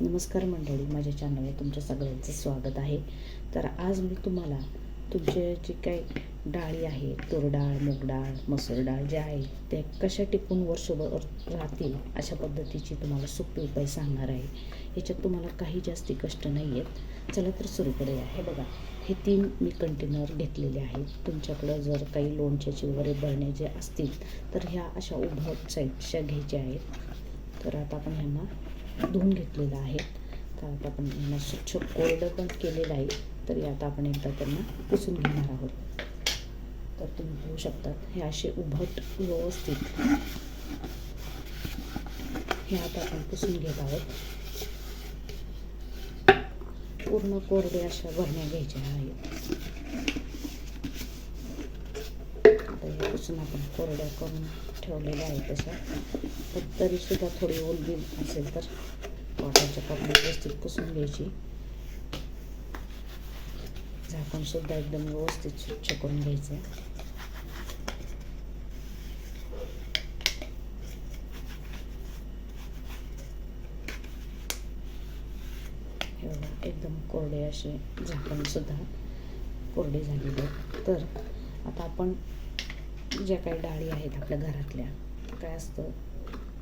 नमस्कार मंडळी माझ्या चॅनलवर तुमच्या सगळ्यांचं स्वागत आहे. तर आज मी तुम्हाला तुमचे जे काही डाळी आहे तुरडाळ मूग डाळ मसूर डाळ जे आहे ते कशा टिकून वर्षभर राहतील अशा पद्धतीची तुम्हाला सोपे उपाय सांगणार आहे. याच्यात तुम्हाला काही जास्ती कष्ट नाही आहेत चला तर सुरू करूया. हे बघा हे तीन मी कंटेनर घेतलेले आहेत. तुमच्याकडं जर काही लोणच्याचे वगैरे बरणे जे असतील तर ह्या अशा उभ्या साईडच्या घ्यायच्या आहेत. तर आता आपण ह्यांना धुवून घेतलेलं आहे. तर आता आपण यांना स्वच्छ कोरडं पण केलेलं आहे तरी आता आपण एकदा त्यांना पुसून घेणार आहोत. तर तुम्ही पाहू शकतात हे असे उभट व्यवस्थित. हे आता आपण पुसून घेत आहोत. पूर्ण कोरडे अशा भरण्या घ्यायच्या आहेत. आता हे पुसून आपण कोरड्या करून ठेवलेल्या आहेत तशा. तरीसुद्धा थोडी ओलबी असेल तर कॉटनच्या कपड्यात व्यवस्थित पुसून घ्यायची. झाकणसुद्धा एकदम व्यवस्थित स्वच्छ करून घ्यायचं. एकदम कोरडे असे झाकणसुद्धा कोरडे झालेले आहेत. तर आता आपण ज्या काही डाळी आहेत आपल्या घरातल्या काय असतं?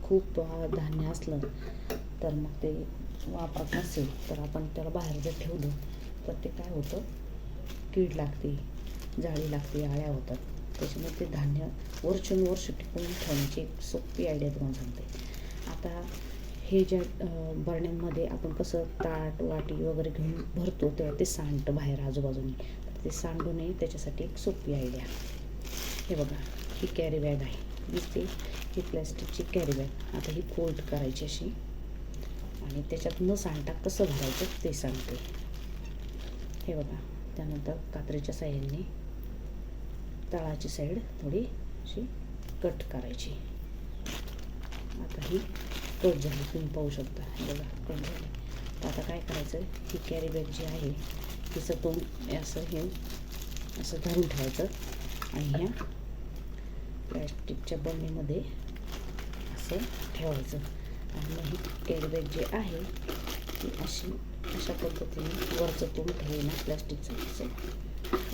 खूप धान्य असलं तर मग ते वापरत नसेल तर आपण त्याला बाहेर जर ठेवलं तर ते काय होतं? कीड लागते जाळी लागते आळ्या होतात. त्याच्यामुळे ते धान्य वर्षानुवर्ष वर्ष टिकवून ठेवण्याची एक सोपी आयडिया तुम्हाला सांगते. आता हे ज्या बरण्यांमध्ये आपण कसं ताट वाटी वगैरे घेऊन भरतो तेव्हा ते सांडतं बाहेर आजूबाजूने. तर ते सांडू नये त्याच्यासाठी एक सोपी आयडिया हे बघा ही कॅरी बॅग आहे. दिसते ही प्लॅस्टिकची कॅरी बॅग आता ही फोल्ड करायची अशी. आणि त्याच्यात न सांडता कसं भरायचं ते सांगते. हे बघा त्यानंतर कात्रीच्या साह्याने तळाची साईड थोडी अशी कट करायची. आता ही कट झाली तुम्ही पाहू शकता. हे बघा कट झाली. तर आता काय करायचं ही कॅरी बॅग जी आहे तिचं तोंड असं हे असं धरून ठेवायचं. आणि ह्या प्लॅस्टिकच्या बरणीमध्ये असं ठेवायचं. आणि ही कॅरी जी आहे ती अशी अशा पद्धतीने वरचं तोंड ठेवून प्लॅस्टिकचं असं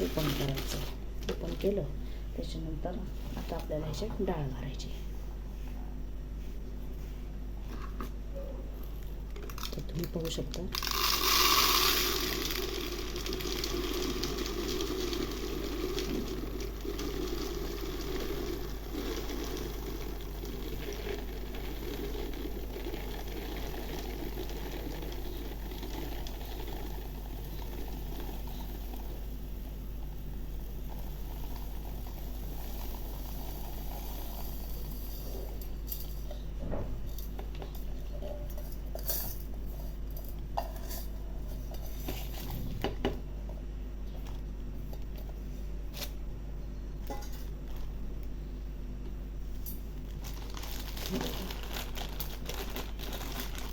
ओपन करायचं. ओपन केलं. त्याच्यानंतर आता आपल्याला ह्याच्यात डाळ भरायची तर तुम्ही पाहू शकता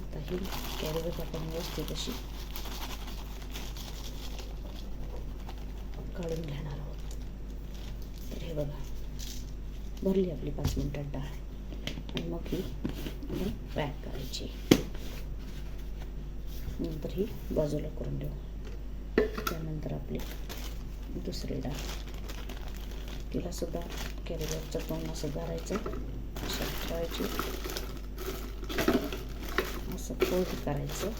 आता ही कॅरीबॅग आपण व्यवस्थित अशी काढून घेणार आहोत. तर हे बघा भरली आपली पाच मिनटात डाळ. आणि मग ही पॅक करायची. नंतर ही बाजूला करून देऊ. त्यानंतर आपली दुसरी डाळ. तिला सुद्धा कॅरीबॅगचं तोंड असं करायचं अशा ठेवायची. असं फोल्ड करायचं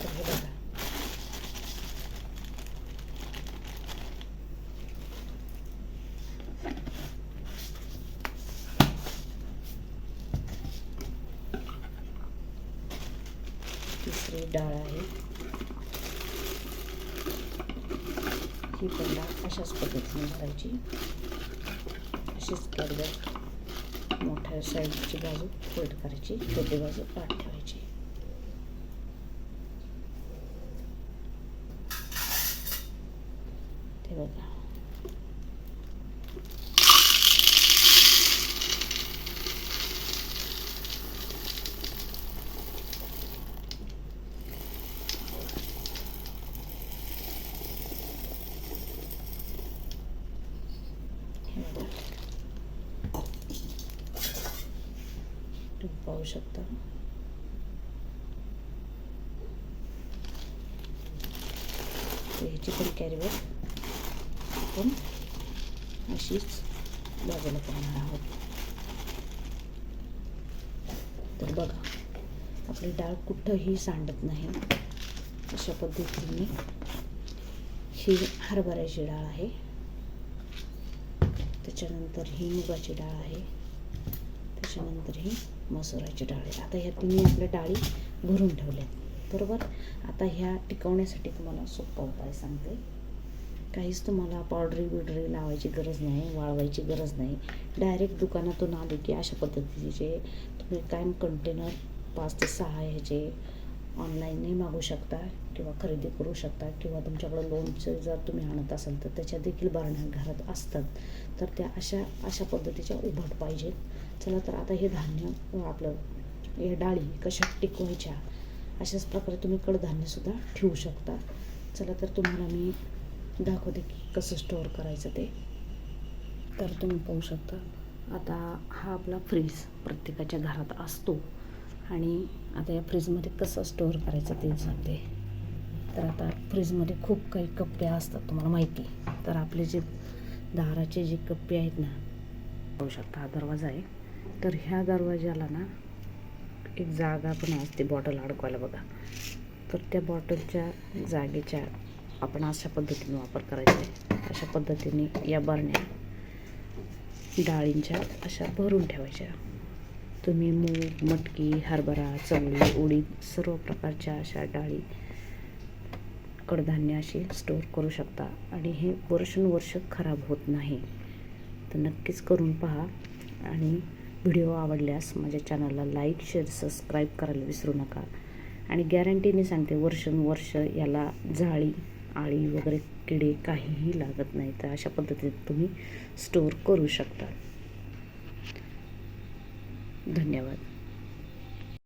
तर हे बघा तिसरी डाळ आहे. ही पण डाळ अशाच पद्धतीने भरायची अशीच कडब्यात मोठ्या साईडची बाजू फोल्ड करायची. छोटी बाजू पाठ ठेवायची. ते बघा तुम्ही पाहू शकता. ह्याची पण कॅरी आपण अशीच बाजूला पाहणार आहोत. तर बघा आपली डाळ कुठंही सांडत नाही. अशा पद्धतीने ही हरभऱ्याची डाळ आहे. त्याच्यानंतर ही मुगाची डाळ आहे. त्याच्यानंतर ही मसुराची डाळ. आहे आता ह्या तिन्ही आपल्या डाळी भरून ठेवल्यात. बरोबर? आता ह्या टिकवण्यासाठी तुम्हाला सोपा उपाय सांगते. काहीच तुम्हाला पावडरी बिवडरी लावायची गरज नाही वाळवायची गरज नाही. डायरेक्ट दुकानातून आले की अशा पद्धतीचे तुम्ही कायम कंटेनर पाच ते सहा ह्याचे ऑनलाईनही मागू शकता किंवा खरेदी करू शकता किंवा तुमच्याकडं लोनचं जर तुम्ही आणत असाल तर त्याच्या देखील बारण्या घरात असतात. तर त्या अशा अशा पद्धतीच्या उभट पाहिजेत. चला तर आता हे धान्य आपलं हे डाळी कशा टिकवायच्या अशाच प्रकारे तुम्ही कडधान्यसुद्धा ठेवू शकता. चला तर तुम्हाला मी दाखवते की कसं स्टोअर करायचं ते. तर तुम्ही पाहू शकता आता हा आपला फ्रीज प्रत्येकाच्या घरात असतो. आणि आता या फ्रीजमध्ये कसं स्टोअर करायचं ते सांगते. तर आता फ्रीजमध्ये खूप काही कप्पे असतात तुम्हाला माहिती. तर आपले जे दाराचे जे कप्पे आहेत ना पाहू शकता हा दरवाजा आहे. तर ह्या दरवाजाला ना एक जागा पण असते बॉटल अडकवायला बघा. तर त्या बॉटलच्या जागेच्या आपण अशा पद्धतीने वापर करायचा आहे. अशा पद्धतीने या बरण्या डाळींच्या अशा भरून ठेवायच्या. तुम्ही मूग मटकी हरभरा चवळी उडीद सर्व प्रकारच्या अशा डाळी कडधान्य अशी स्टोअर करू शकता आणि हे वर्षानुवर्ष खराब होत नाही. तर नक्कीच करून पहा आणि व्हिडिओ आवडल्यास माझ्या चॅनलला लाईक शेअर सबस्क्राईब करायला विसरू नका. आणि गॅरंटीने सांगते वर्षानुवर्ष याला जाळी आळी वगैरे किडे काहीही लागत नाही. तर अशा पद्धतीने तुम्ही स्टोअर करू शकता. धन्यवाद.